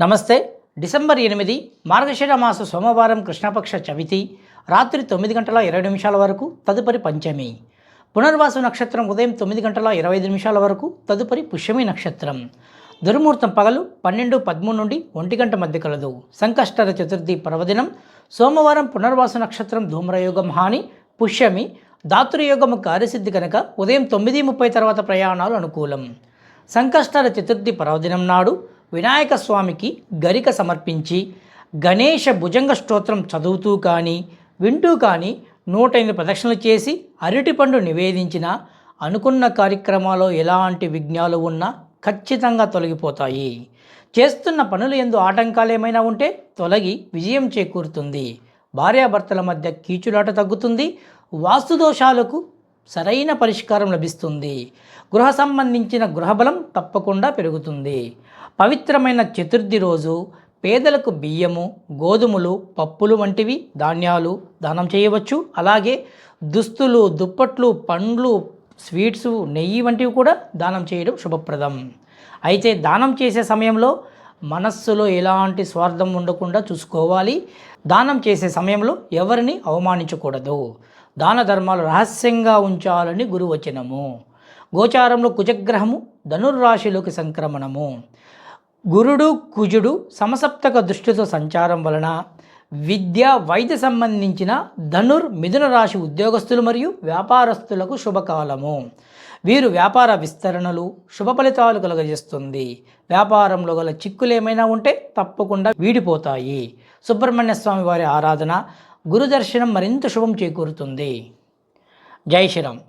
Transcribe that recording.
నమస్తే. డిసెంబర్ ఎనిమిది మార్గశిర మాస సోమవారం కృష్ణపక్ష చవితి. రాత్రి తొమ్మిది గంటల ఇరవై నిమిషాల వరకు తదుపరి పంచమి. పునర్వాసు నక్షత్రం ఉదయం తొమ్మిది గంటల ఇరవై ఐదు నిమిషాల వరకు తదుపరి పుష్యమి నక్షత్రం. దుర్ముహూర్తం పగలు పన్నెండు పదమూడు నుండి ఒంటి గంట మధ్య కలదు. సంకష్టర చతుర్థి పర్వదినం. సోమవారం పునర్వాసు నక్షత్రం ధూమ్రయోగం హాని పుష్యమి. దాతృయోగము కార్యసిద్ధి కనుక ఉదయం తొమ్మిది ముప్పై తర్వాత ప్రయాణాలు అనుకూలం. సంకష్టర చతుర్థి పర్వదినం నాడు వినాయక స్వామికి గరిక సమర్పించి గణేష భుజంగ స్తోత్రం చదువుతూ కానీ వింటూ కానీ నూట ఎనిమిది ప్రదక్షిణలు చేసి అరటిపండు నివేదించిన అనుకున్న కార్యక్రమాల్లో ఎలాంటి విఘ్నాలు ఉన్నా ఖచ్చితంగా తొలగిపోతాయి. చేస్తున్న పనులు ఎందు ఆటంకాలు ఏమైనా ఉంటే తొలగి విజయం చేకూరుతుంది. భార్యాభర్తల మధ్య కీచులాట తగ్గుతుంది. వాస్తు దోషాలకు సరైన పరిష్కారం లభిస్తుంది. గృహ సంబంధించిన గృహబలం తప్పకుండా పెరుగుతుంది. పవిత్రమైన చతుర్థి రోజు పేదలకు బియ్యము గోధుమలు పప్పులు వంటివి ధాన్యాలు దానం చేయవచ్చు. అలాగే దుస్తులు దుప్పట్లు పండ్లు స్వీట్స్ నెయ్యి వంటివి కూడా దానం చేయడం శుభప్రదం. అయితే దానం చేసే సమయంలో మనస్సులో ఎలాంటి స్వార్థం ఉండకుండా చూసుకోవాలి. దానం చేసే సమయంలో ఎవరిని అవమానించకూడదు. దాన ధర్మాలు రహస్యంగా ఉంచాలని గురువచనము. గోచారంలో కుజగ్రహము ధనుర్రాశిలోకి సంక్రమణము. గురుడు కుజుడు సమసప్తక దృష్టితో సంచారం వలన విద్య వైద్య సంబంధించిన ధనుర్ మిథున రాశి ఉద్యోగస్తులు మరియు వ్యాపారస్తులకు శుభకాలము. వీరు వ్యాపార విస్తరణలు శుభ ఫలితాలు కలుగజేస్తుంది. వ్యాపారంలో గల చిక్కులు ఏమైనా ఉంటే తప్పకుండా వీడిపోతాయి. సుబ్రహ్మణ్య స్వామి వారి ఆరాధన గురుదర్శనం మరింత శుభం చేకూరుతుంది. జై శ్రీరామ్.